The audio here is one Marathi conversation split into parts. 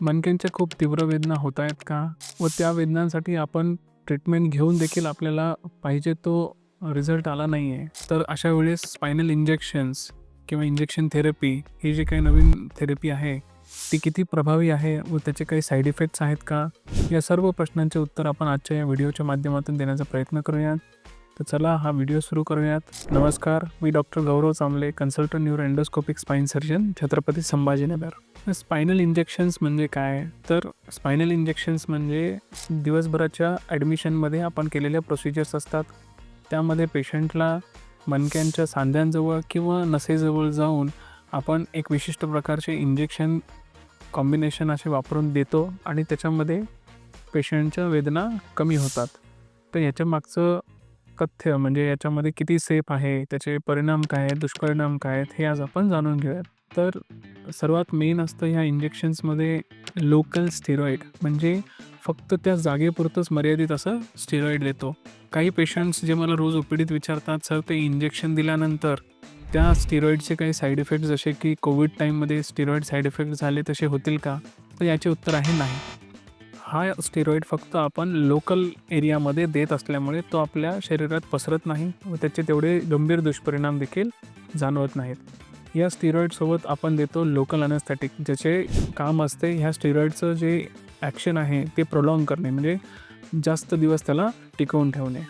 मनक्यांच्या खूप तीव्र वेदना होत आहेत का? व त्या वेदनांसाठी आपण ट्रीटमेंट घेऊन देखील आपल्याला पाहिजे तो रिझल्ट आला नाही आहे तर अशा वेळेस स्पायनल इंजेक्शन्स किंवा इंजेक्शन थेरपी ही जी काही नवीन थेरपी आहे ती किती प्रभावी आहे व त्याचे काही साईड इफेक्ट्स आहेत का? या सर्व प्रश्नांचे उत्तर आपण आजच्या या व्हिडिओच्या माध्यमातून देण्याचा प्रयत्न करूयात. तर चला हा व्हिडिओ सुरू करूयात. नमस्कार मी doctor Gaurav Chamble consultant neuro endoscopic spine surgeon Chhatrapati Sambhajinagar. Spinal injections म्हणजे काय? तर स्पायनल इंजेक्शन्स म्हणजे दिवसभराच्या ॲडमिशनमध्ये आपण केलेल्या प्रोसिजर्स असतात. त्यामध्ये पेशंटला मणक्यांच्या सांध्यांजवळ किंवा नसेजवळ जाऊन आपण एक विशिष्ट प्रकारचे इंजेक्शन कॉम्बिनेशन असे वापरून देतो आणि त्याच्यामध्ये पेशंटच्या वेदना कमी होतात. तर याच्या मागचं कथ्य म्हणजे याच्यामध्ये किती सेफ आहे त्याचे परिणाम काय आहेत दुष्परिणाम काय आहेत हे आज आपण जाणून घेऊयात. तर सर्वात मेन असतं ह्या इंजेक्शन्समध्ये लोकल स्टेरॉईड म्हणजे फक्त त्या जागेपुरतंच मर्यादित असं स्टेरॉईड देतो. काही पेशंट्स जे मला रोज ओपीडीत विचारतात सर ते इंजेक्शन दिल्यानंतर त्या स्टेरॉईडचे काही साईड इफेक्ट जसे की कोविड टाईममध्ये स्टेरॉईड साईड इफेक्ट झाले तसे होतील का? तर याचे उत्तर आहे नाही. हा स्टेरॉईड फक्त आपण लोकल एरियामध्ये देत असल्यामुळे तो आपल्या शरीरात पसरत नाही व त्याचे तेवढे गंभीर दुष्परिणाम देखील जाणवत नाहीत. या स्टेरॉईडसोबत आपण देतो लोकल अनस्थॅटिक ज्याचे काम असते ह्या स्टेरॉईडचं जे ॲक्शन आहे ते प्रोलॉंग करणे म्हणजे जास्त दिवस त्याला टिकवून ठेवणे.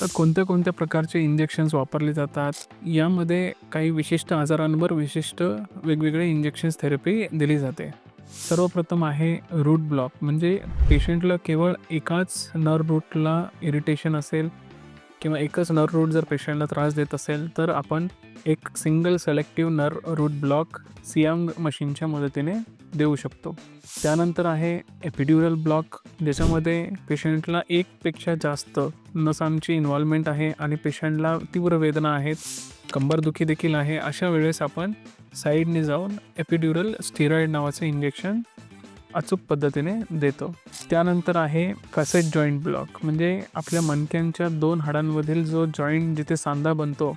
तर कोणत्या कोणत्या प्रकारचे इंजेक्शन्स वापरले जातात? यामध्ये काही विशिष्ट आजारांवर विशिष्ट वेगवेगळे इंजेक्शन्स थेरपी दिली जाते. सर्वप्रथम आहे रूट ब्लॉक म्हणजे पेशंटला केवळ एकाच नर्व रूटला इरिटेशन असेल किंवा एकच नर्व रूट जर पेशंटला त्रास देत असेल तर आपण एक single selective nerve root block Siang मशीनच्या मदतीने देऊ शकतो. त्यानंतर आहे एपिड्युरल ब्लॉक ज्याच्यामध्ये पेशंटला एकपेक्षा जास्त नसांची इन्व्हॉल्वमेंट आहे आणि पेशंटला तीव्र वेदना आहेत कंबरदुखी देखील आहे अशा वेळेस आपण साईडने जाऊन एपिड्युरल स्टिरॉइड नावाचं इंजेक्शन अचूक पद्धतीने देतो. त्यानंतर आहे कसेट जॉईंट ब्लॉक. म्हणजे आपल्या मणक्यांच्या दोन हाडांमधील जो जॉईंट जिथे सांधा बनतो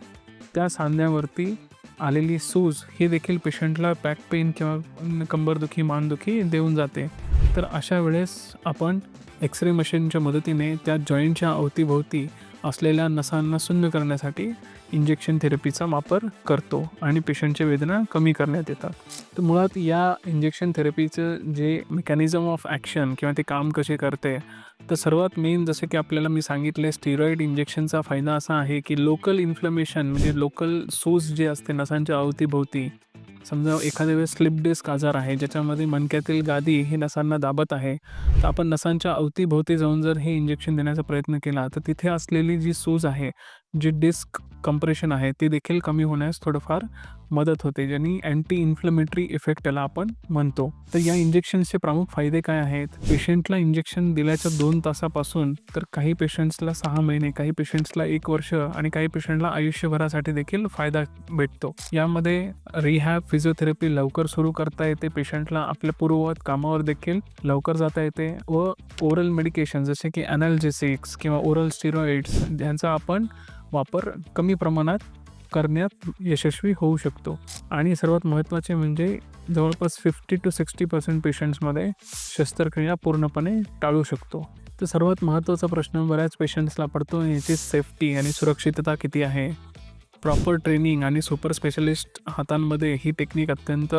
त्या सांध्यावरती आलेली सूज ही देखील पेशंटला बॅक पेन किंवा कंबरदुखी मानदुखी देऊन जाते. तर अशा वेळेस आपण एक्सरे मशीनच्या मदतीने त्या जॉईंटच्या अवतीभोवती असलेल्या नसांना सुन्न करण्यासाठी इंजेक्शन थेरपीचा वापर करतो आणि पेशंटच्या वेदना कमी करण्यात येतात. तर मुळात या इंजेक्शन थेरपीचं जे मेकॅनिझम ऑफ ॲक्शन किंवा ते काम कसे करते तर सर्वात मेन जसे की आपल्याला मी सांगितले स्टिरॉईड इंजेक्शनचा फायदा असा आहे की लोकल इन्फ्लमेशन म्हणजे लोकल सोज जे असते नसांच्या अवतीभोवती समजा एखाद्या वेळेस स्लिप डिस्क आजार आहे ज्याच्यामध्ये मणक्यातील गादी हे नसांना दाबत आहे तर आपण नसांच्या अवतीभोवती जाऊन जर हे इंजेक्शन देण्याचा प्रयत्न केला तर तिथे असलेली जी सूज आहे जी डिस्क कंप्रेशन आहे ते देखील कमी होण्यास थोडंफार मदत होते ज्यांनी अँटी इन्फ्लमेटरी इफेक्ट आपण म्हणतो. तर या इंजेक्शन्सचे प्रमुख फायदे काय आहेत? पेशंटला इंजेक्शन दिल्याच्या दोन तासापासून तर काही पेशंट्सला सहा महिने काही पेशंट्सला एक वर्ष आणि काही पेशंटला आयुष्यभरासाठी देखील फायदा भेटतो. यामध्ये रिहॅब फिजिओथेरपी लवकर सुरू करता येते पेशंटला आपल्या पूर्ववत कामावर देखील लवकर जाता येते व ओरल मेडिकेशन जसे की अनाल्जेसिक्स किंवा ओरल स्टिरॉइड्स यांचा आपण वापर कमी प्रमाणात करण्यात यशस्वी होऊ शकतो. आणि सर्वात महत्त्वाचे म्हणजे जवळपास फिफ्टी टू सिक्स्टी पर्सेंट पेशंट्समध्ये शस्त्रक्रिया पूर्णपणे टाळू शकतो. तर सर्वात महत्त्वाचा प्रश्न बऱ्याच पेशंट्सला पडतो याची सेफ्टी आणि सुरक्षितता किती आहे? प्रॉपर ट्रेनिंग आणि सुपर स्पेशलिस्ट हातांमध्ये ही टेक्निक अत्यंत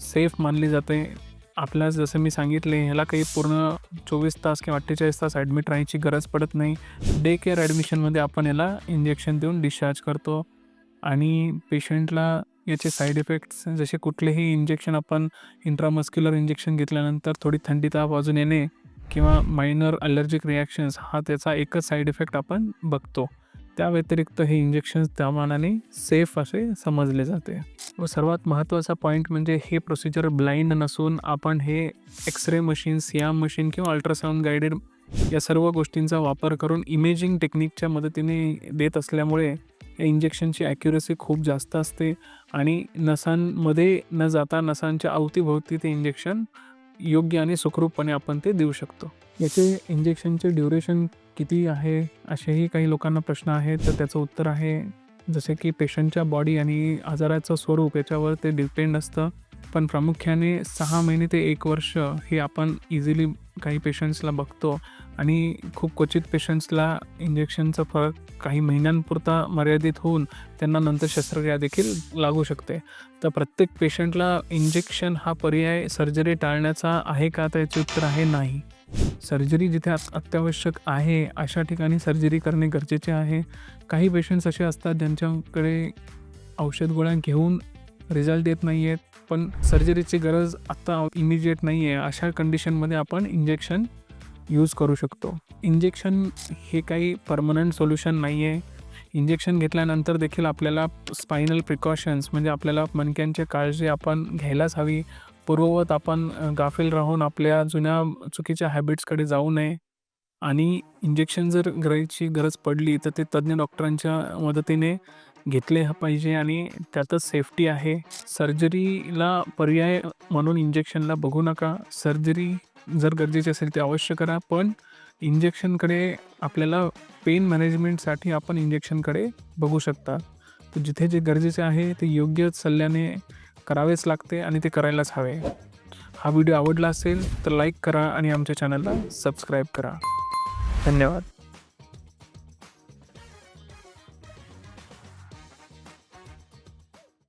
सेफ मानली जाते. आपल्याला जसं मी सांगितले ह्याला काही पूर्ण चोवीस तास किंवा अठ्ठेचाळीस तास ॲडमिट राहायची गरज पडत नाही. डे केअर ॲडमिशनमध्ये आपण याला इंजेक्शन देऊन डिस्चार्ज करतो. आणि पेशंटला याचे साईड इफेक्ट्स जसे कुठलेही इंजेक्शन आपण इंट्रामस्क्युलर इंजेक्शन घेतल्यानंतर थोडी थंडी ताप अजून येणे किंवा मायनर अलर्जिक रिॲक्शन्स हा त्याचा एकच साईड इफेक्ट आपण बघतो. त्या व्यतिरिक्त हे इंजेक्शन्स त्या मानाने सेफ असे समजले जाते. व सर्वात महत्त्वाचा पॉईंट म्हणजे हे प्रोसिजर ब्लाइंड नसून आपण हे x-ray machine C arm machine किंवा अल्ट्रासाऊंड गायडेड या सर्व गोष्टींचा वापर करून इमेजिंग टेक्निकच्या मदतीने देत असल्यामुळे या इंजेक्शनची ॲक्युरसी खूप जास्त असते आणि नसांमध्ये न जाता नसांच्या अवतीभोवती ते इंजेक्शन योग्य आणि सुखरूपपणे आपण ते देऊ शकतो. याचे इंजेक्शनचे ड्युरेशन किती आहे असेही काही लोकांना प्रश्न आहेत तर त्याचं उत्तर आहे जसे की पेशंटच्या बॉडी आणि आजाराचं स्वरूप याच्यावर ते डिपेंड असतं. पण प्रामुख्याने सहा महिने ते एक वर्ष हे आपण इझिली काही पेशंट्सला बघतो आणि खूप क्वचित पेशंट्सला इंजेक्शनचा फरक काही महिन्यांपुरता मर्यादित होऊन त्यांना नंतर शस्त्रक्रिया देखील लागू शकते. तर प्रत्येक पेशंटला इंजेक्शन हा पर्याय सर्जरी टाळण्याचा आहे का तर याचे उत्तर आहे नाही. सर्जरी जिथे अत्यावश्यक आहे अशा ठिकाणी सर्जरी करणे गरजेचे आहे. काही पेशंट्स असे असतात ज्यांच्याकडे औषध गोळ्या घेऊन रिझल्ट येत नाही आहेत पण सर्जरीची गरज आत्ता इमिजिएट नाही आहे अशा कंडिशनमध्ये आपण इंजेक्शन यूज करू शकतो. इंजेक्शन हे काही परमनंट सोल्युशन नाही आहे इंजेक्शन घेतल्यानंतर देखील आपल्याला स्पायनल प्रिकॉशन्स म्हणजे आपल्याला मणक्यांची काळजी आपण घ्यायलाच हवी. पूर्ववत आपण गाफील राहून आपल्या जुन्या चुकीच्या हॅबिट्सकडे जाऊ नये आणि इंजेक्शन जर घ्यायची गरज पडली तर ते तज्ज्ञ डॉक्टरांच्या मदतीने घेतले पाहिजे आणि त्यातच सेफ्टी आहे. सर्जरीला पर्याय म्हणून इंजेक्शनला बघू नका. सर्जरी जर गरजेची असेल ते अवश्य करा पण इंजेक्शनकडे आपल्याला पेन मॅनेजमेंटसाठी आपण इंजेक्शनकडे बघू शकता. तर जिथे जे गरजेचे आहे ते योग्य सल्ल्याने करावेच लागते आणि ते करायलाच हवे. हा व्हिडिओ आवडला असेल तर लाईक करा आणि आमच्या चॅनलला सबस्क्राईब करा. धन्यवाद.